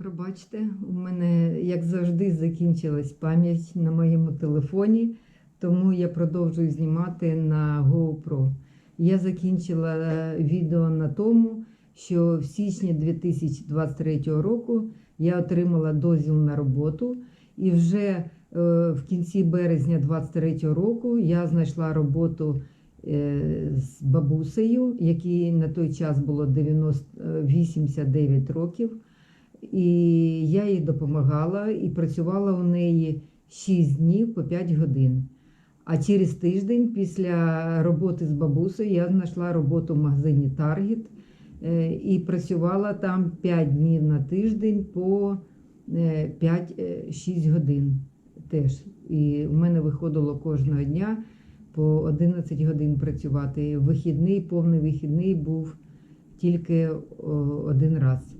Пробачте, у мене, як завжди, закінчилась пам'ять на моєму телефоні, тому я продовжую знімати на GoPro. Я закінчила е, відео на тому, що в січні 2023 року я отримала дозвіл на роботу, і вже е, в кінці березня 2023 року я знайшла роботу е, з бабусею, якій на той час було 90, е, 89 років. І я їй допомагала і працювала у неї 6 днів по 5 годин. А через тиждень після роботи з бабусею я знайшла роботу в магазині Target е, і працювала там 5 днів на тиждень по 5-6 годин теж. І в мене виходило кожного дня по 11 годин працювати. Вихідний, повний вихідний був тільки один раз.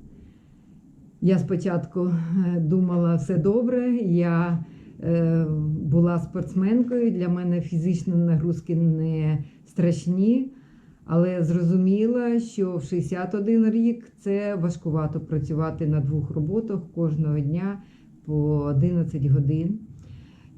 Я спочатку е, думала, все добре. Я е, була спортсменкою, для мене фізичні нагрузки не страшні, але зрозуміла, що в 61 рік це важкувато працювати на двох роботах кожного дня по 11 годин.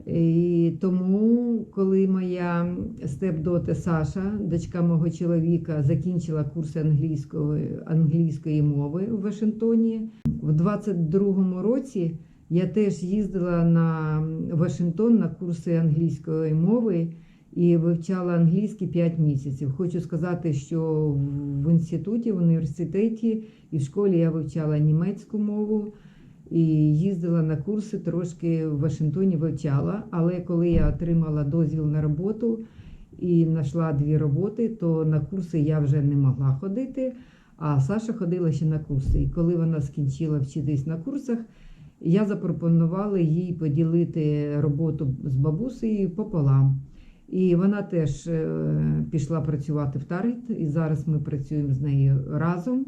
І тому, коли моя степдота Саша, дочка мого чоловіка, закінчила курси англійської, англійської мови в Вашингтоні, в 22-му році я теж їздила на Вашингтон на курси англійської мови і вивчала англійський 5 місяців. Хочу сказати, що в інституті, в університеті і в школі я вивчала німецьку мову і їздила на курси, трошки в Вашингтоні вивчала. Але коли я отримала дозвіл на роботу і знайшла дві роботи, то на курси я вже не могла ходити. А Саша ходила ще на курси. І коли вона скінчила вчитись на курсах, я запропонувала їй поділити роботу з бабусею пополам. І вона теж е, пішла працювати в Таргет, і зараз ми працюємо з нею разом.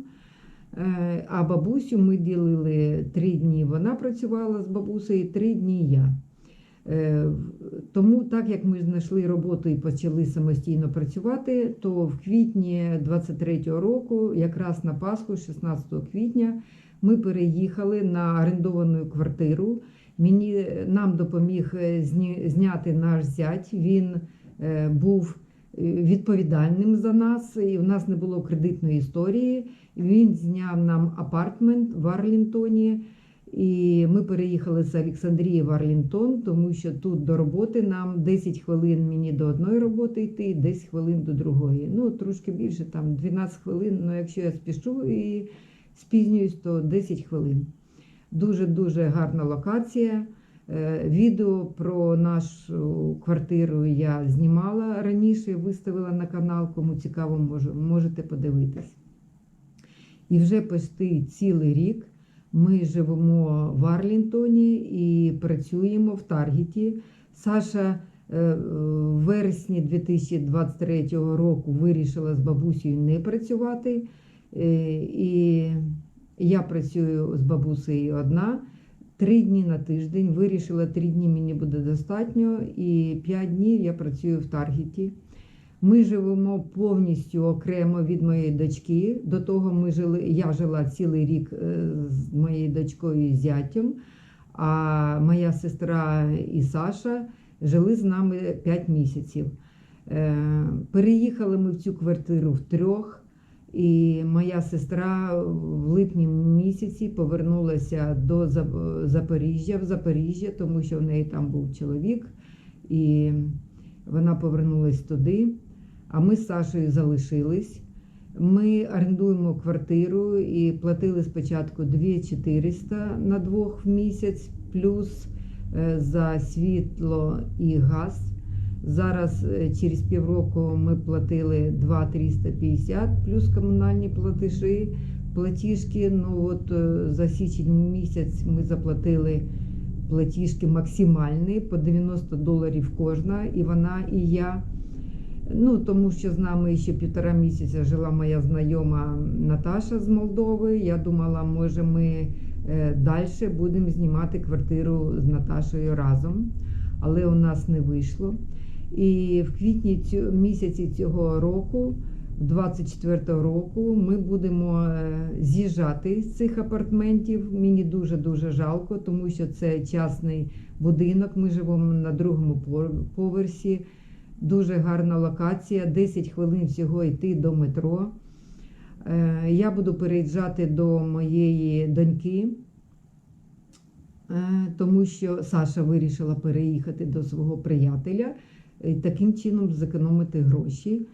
Е, А бабусю ми ділили три дні. Вона працювала з бабусею, три дні я. Е, Тому, так як ми знайшли роботу і почали самостійно працювати, то в квітні 23-го року, якраз на Пасху, 16 квітня, ми переїхали на орендовану квартиру. Мені нам допоміг е, зняти наш зять. Він був відповідальним за нас, і в нас не було кредитної історії. Він зняв нам апартмент в Арлінтоні. І ми переїхали з Олександрії в Арлінтон, тому що тут до роботи нам 10 хвилин мені до одної роботи йти, 10 хвилин до другої. Ну, трошки більше, там 12 хвилин. Ну, якщо я спішу і спізнююсь, то 10 хвилин. Дуже-дуже гарна локація. Е, Відео про нашу квартиру я знімала раніше, виставила на канал. Кому цікаво, можете подивитись. І вже почти цілий рік ми живемо в Арлінтоні і працюємо в Таргеті. Саша е, в вересні 2023 року вирішила з бабусею не працювати. Е, І я працюю з бабусею одна. Три дні на тиждень. Вирішила, три дні мені буде достатньо, і п'ять днів я працюю в Таргеті. Ми живемо повністю окремо від моєї дочки. До того ми жили, я жила цілий рік е, з моєю дочкою і зятем, а моя сестра і Саша жили з нами 5 місяців. Е, Переїхали ми в цю квартиру втрьох. І моя сестра в липні місяці повернулася до Запоріжжя в Запоріжжя, тому що в неї там був чоловік, і вона повернулась туди. А ми з Сашою залишились. Ми орендуємо квартиру і платили спочатку 2400 на двох в місяць, плюс е, за світло і газ. Зараз е, через півроку ми платили 2,350 плюс комунальні платежі, платіжки. Ну от е, за січень місяць ми заплатили платіжки максимальні по 90 доларів кожна, і вона, і я. Ну, тому що з нами ще півтора місяця жила моя знайома Наташа з Молдови. Я думала, може, ми далі будемо знімати квартиру з Наташою разом, але у нас не вийшло. І в квітні цю, місяці цього року 24-го року ми будемо е, з'їжджати з цих апартментів. Мені дуже дуже жалко, тому що це частний будинок. Ми живемо на другому поверсі. Дуже гарна локація. 10 хвилин всього йти до метро. Е, Я буду переїжджати до моєї доньки, е, тому що Саша вирішила переїхати до свого приятеля і таким чином зекономити гроші.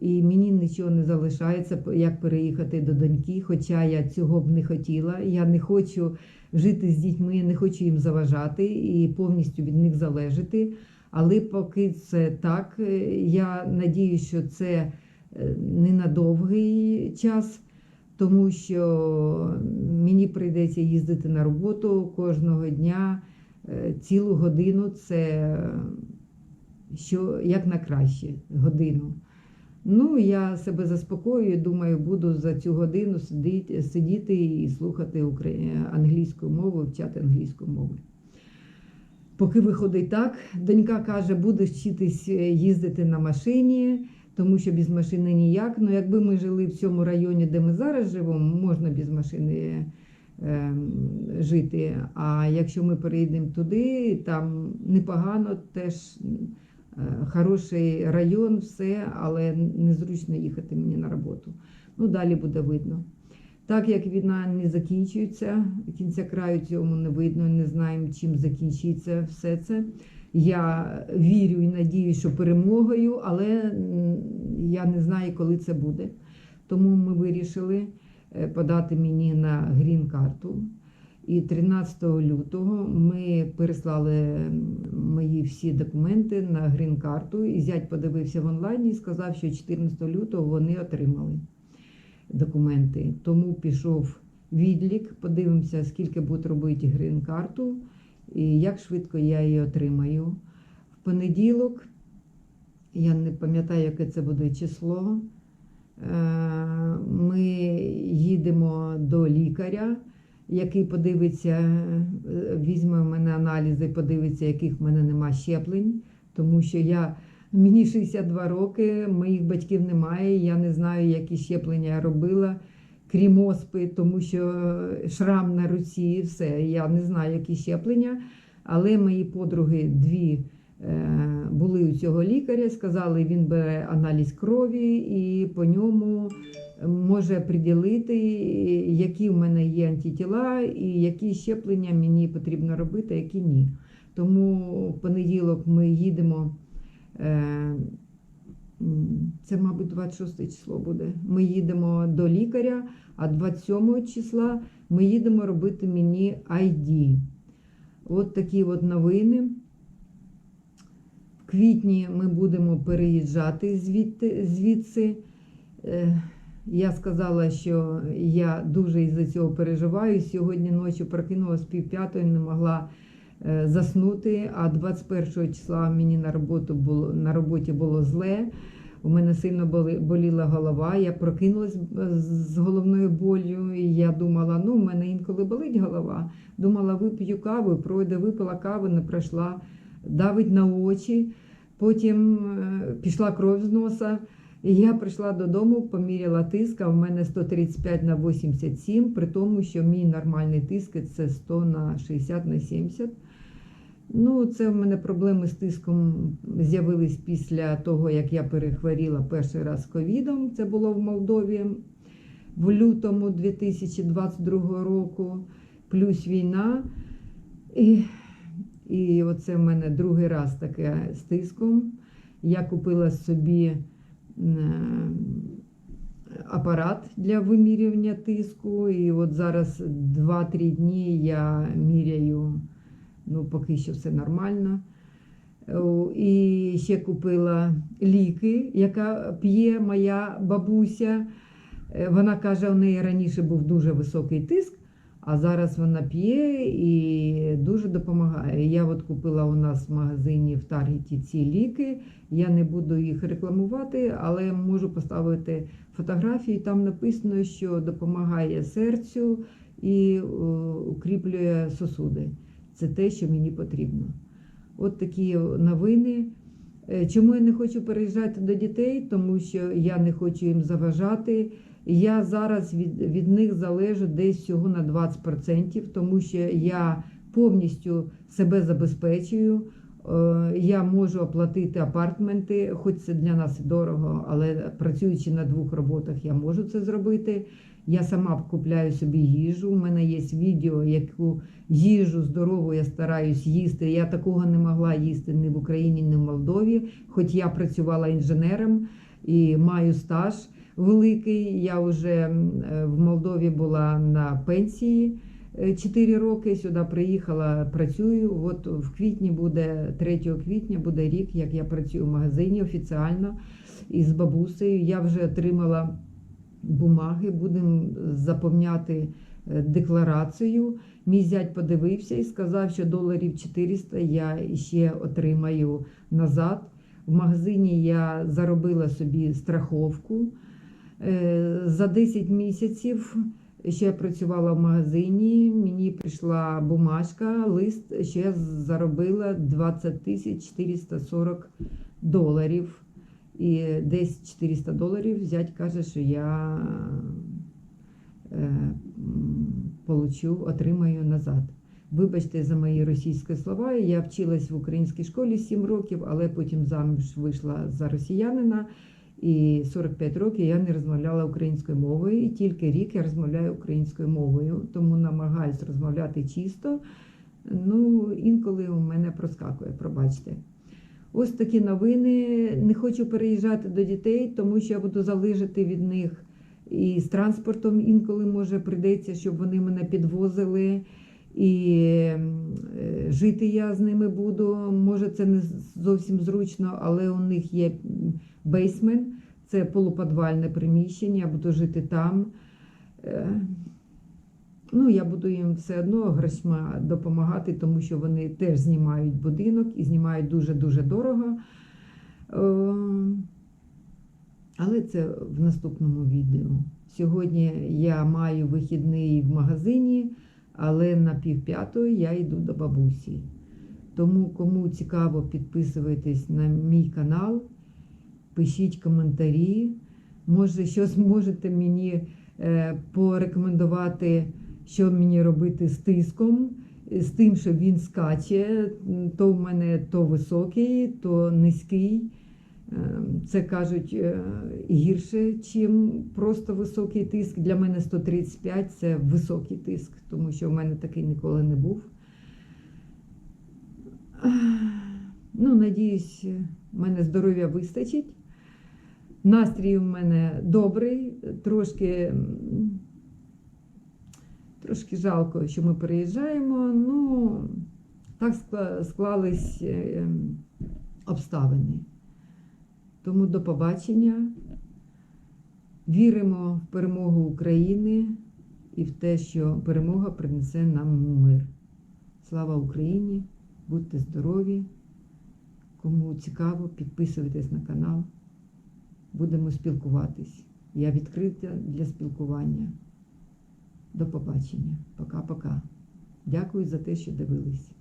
І мені нічого не залишається, як переїхати до доньки, хоча я цього б не хотіла. Я не хочу жити з дітьми, не хочу їм заважати і повністю від них залежати. Але поки це так, е, я надію, що це е, не на довгий час, тому що мені прийдеться їздити на роботу кожного дня е, цілу годину. Це що як на краще годину. Ну, я себе заспокоюю, думаю, буду за цю годину сидіти, сидіти і слухати англійську мову, вчати англійську мову. Поки виходить так, донька каже, будеш вчитись е, їздити на машині, тому що без машини ніяк. Ну, якби ми жили в цьому районі, де ми зараз живемо, можна без машини е, жити. А якщо ми переїдемо туди, там непогано теж. Е, Хороший район, все, але незручно їхати мені на роботу. Ну, далі буде видно. Так як війна не закінчується, кінця краю цьому не видно, не знаємо, чим закінчиться все це. Я вірю і надію, що перемогою, але я не знаю, коли це буде. Тому ми вирішили е, подати мені на грін-карту. І 13 лютого ми переслали мої всі документи на грін-карту. І зять подивився в онлайні і сказав, що 14 лютого вони отримали документи. Тому пішов відлік, подивимося, скільки буде робити грін-карту і як швидко я її отримаю. В понеділок, я не пам'ятаю, яке це буде число. е, Ми їдемо до лікаря який подивиться, е, візьме в мене аналізи, подивиться, яких в мене нема щеплень, тому що я. Мені 62 роки, моїх батьків немає. Я не знаю, які щеплення я робила, крім оспи, тому що шрам на руці, все. Я не знаю, які щеплення. Але мої подруги дві е, були у цього лікаря, сказали, він бере аналіз крові і по ньому може приділити, які в мене є антитіла і які щеплення мені потрібно робити, а які ні. Тому в понеділок ми їдемо. е, Це, мабуть, 26 число буде. Ми їдемо до лікаря, а 27 числа ми їдемо робити мені ID. От такі от новини. В квітні ми будемо переїжджати звідти, звідси. Я сказала, що я дуже із-за цього переживаю. Сьогодні ночі прокинулась пів п'ятої, не могла е, заснути, а 21 числа мені на, роботу було, на роботі було зле. У мене сильно боліла голова. Я прокинулась е, з головною болю. І я думала, ну, в мене інколи болить голова. Думала, вип'ю каву, пройде, випила каву, не пройшла, давить на очі. Потім е, пішла кров з носа. Я прийшла додому, поміряла тиск, а в мене 135 на 87, при тому, що мій нормальний тиск це 100 на 60 на 70. Ну, це в мене проблеми з тиском з'явились після того, як я перехворіла перший раз ковідом. Це було в Молдові в лютому 2022 року, плюс війна. І, і оце в мене другий раз таке з тиском. Я купила собі апарат для вимірювання тиску. І от зараз 2-3 дні я міряю, ну поки що все нормально. І ще купила ліки, яка п'є моя бабуся. Е, Вона каже, у неї раніше був дуже високий тиск, а зараз вона п'є і дуже допомагає. Я от купила у нас в магазині в Таргеті ці ліки. Я не буду їх рекламувати, але можу поставити фотографії. Там написано, що допомагає серцю і о, укріплює сосуди. Це те, що мені потрібно. От такі новини. Е, Чому я не хочу переїжджати до дітей? Тому що я не хочу їм заважати. Я зараз від, від них залежу десь всього на 20%, тому що я повністю себе забезпечую. Е, Я можу оплатити апартменти, хоч це для нас дорого, але працюючи на двох роботах, я можу це зробити. Я сама купляю собі їжу. У мене є відео, яку їжу здорову я стараюсь їсти. Я такого не могла їсти ні в Україні, ні в Молдові. Хоч я працювала інженером і маю стаж великий. Я вже е, в Молдові була на пенсії. 4 роки сюди приїхала, працюю. От в квітні буде 3 квітня буде рік, як я працюю в магазині офіціально із бабусею. Я вже отримала бумаги, будемо заповняти е, декларацію. Мій зять подивився і сказав, що доларів 400 я ще отримаю назад. В магазині я заробила собі страховку. Е, За 10 місяців, я працювала в магазині, мені прийшла бумажка, лист, що я заробила 20 тисяч 440 доларів. І десь 400 доларів зять каже, що я е, получу, отримаю назад. Вибачте за мої російські слова. Я вчилась в українській школі 7 років, але потім заміж вийшла за росіянина. І 45 років я не розмовляла українською мовою, і тільки рік я розмовляю українською мовою, тому намагаюсь розмовляти чисто. Ну, інколи у мене проскакує, пробачте. Ось такі новини. Не хочу переїжджати до дітей, тому що я буду залежати від них і з транспортом інколи може прийдеться, щоб вони мене підвозили. І е, жити я з ними буду. Може, це не зовсім зручно, але у них є бейсмент, це полуподвальне приміщення, я буду жити там. Е, Ну, я буду їм все одно грошма допомагати, тому що вони теж знімають будинок і знімають дуже-дуже дорого. Але це в наступному відео. Сьогодні я маю вихідний в магазині, але на півп'ятої я йду до бабусі. Тому, кому цікаво, підписуйтесь на мій канал, пишіть коментарі. Може, щось можете мені е, порекомендувати, що мені робити з тиском, з тим, що він скаче. То в мене то високий, то низький. Е, Це кажуть е, гірше, чим просто високий тиск. Для мене 135 це високий тиск, тому що в мене такий ніколи не був. Ну, надіюсь, в мене здоров'я вистачить. Настрій у мене добрий, трошки, трошки жалко, що ми переїжджаємо. Ну, так склались е, ем, обставини. Тому до побачення. Віримо в перемогу України і в те, що перемога принесе нам мир. Слава Україні! Будьте здорові! Кому цікаво, підписуйтесь на канал. Будемо спілкуватись. Я відкрита для спілкування. До побачення. Пока-пока. Дякую за те, що дивились.